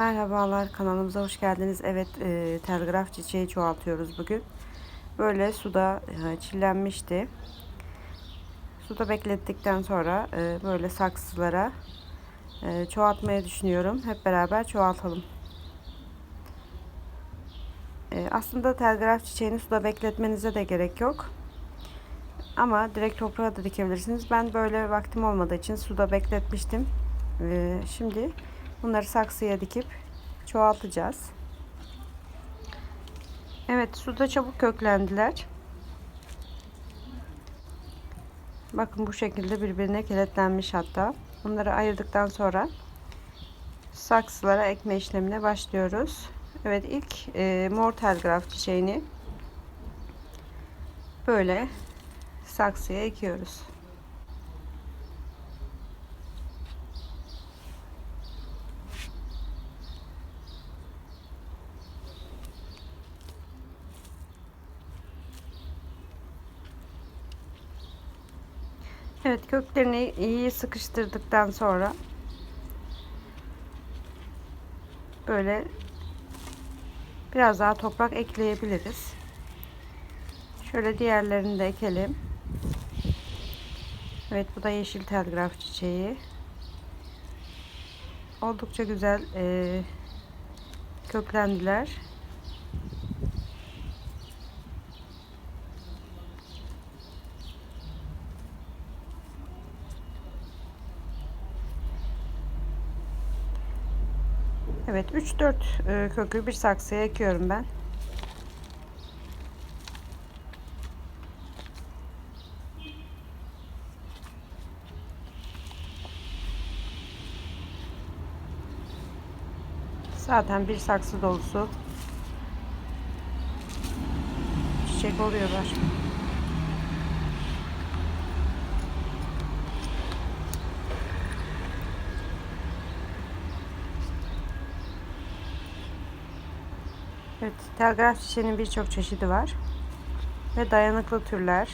Merhabalar kanalımıza hoş geldiniz. Evet e, telgraf çiçeği çoğaltıyoruz bugün. Böyle suda e, çillenmişti. Suda beklettikten sonra e, böyle saksılara e, çoğaltmayı düşünüyorum. Hep beraber çoğaltalım. E, aslında telgraf çiçeğini suda bekletmenize de gerek yok. Ama direkt toprağa da dikebilirsiniz. Ben böyle vaktim olmadığı için suda bekletmiştim. E, şimdi Bunları saksıya dikip çoğaltacağız. Evet suda çabuk köklendiler. Bakın bu şekilde birbirine kilitlenmiş hatta. Bunları ayırdıktan sonra saksılara ekme işlemine başlıyoruz. Evet ilk e, mor telgraf çiçeğini böyle saksıya ekiyoruz. Evet köklerini iyi sıkıştırdıktan sonra böyle biraz daha toprak ekleyebiliriz. Şöyle diğerlerini de ekelim. Evet bu da yeşil telgraf çiçeği. Oldukça güzel e, köklendiler. Evet 3-4 e, kökü bir saksıya ekiyorum ben. Zaten bir saksı dolusu çiçek oluyorlar. Evet, telgraf çiçeğinin birçok çeşidi var. Ve dayanıklı türler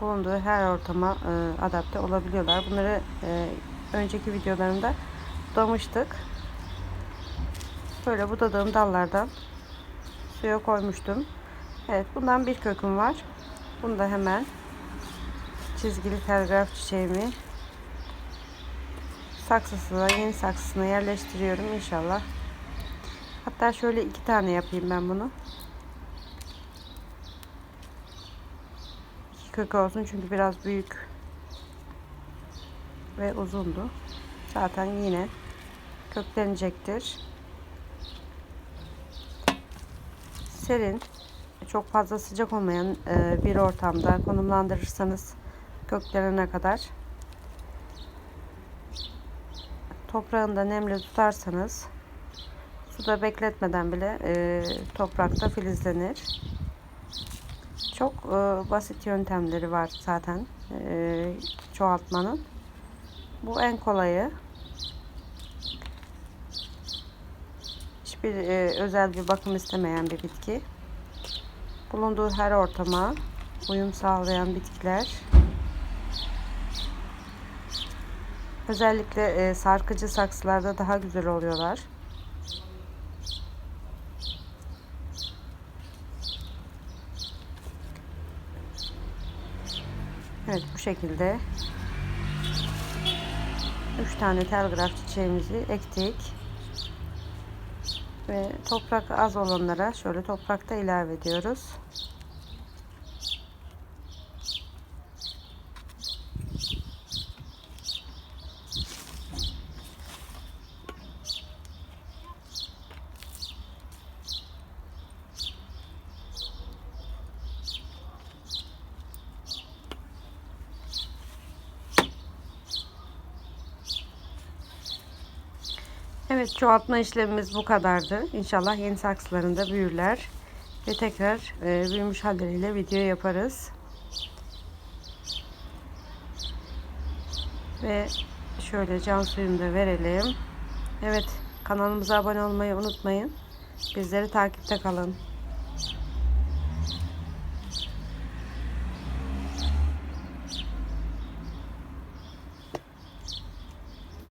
bulunduğu her ortama e, adapte olabiliyorlar. Bunları e, önceki videolarımda budamıştık. Böyle budadığım dallardan suya koymuştum. Evet, bundan bir köküm var. Bunu da hemen çizgili telgraf çiçeğimi saksısına, yeni saksısına yerleştiriyorum inşallah. Hatta şöyle iki tane yapayım ben bunu. İki kök olsun çünkü biraz büyük ve uzundu. Zaten yine köklenecektir. Serin, çok fazla sıcak olmayan e, bir ortamda konumlandırırsanız köklenene kadar toprağında nemli tutarsanız Suda bekletmeden bile e, toprakta filizlenir. Çok e, basit yöntemleri var zaten e, çoğaltmanın. Bu en kolayı. Hiçbir e, özel bir bakım istemeyen bir bitki. Bulunduğu her ortama uyum sağlayan bitkiler. Özellikle e, sarkıcı saksılarda daha güzel oluyorlar. Evet bu şekilde 3 tane telgraf çiçeğimizi ektik. Ve toprak az olanlara şöyle toprakta ilave ediyoruz. Evet çoğaltma işlemimiz bu kadardı. İnşallah yeni saksılarında büyürler. Ve tekrar e, büyümüş halleriyle video yaparız. Ve şöyle can suyunu da verelim. Evet kanalımıza abone olmayı unutmayın. Bizleri takipte kalın.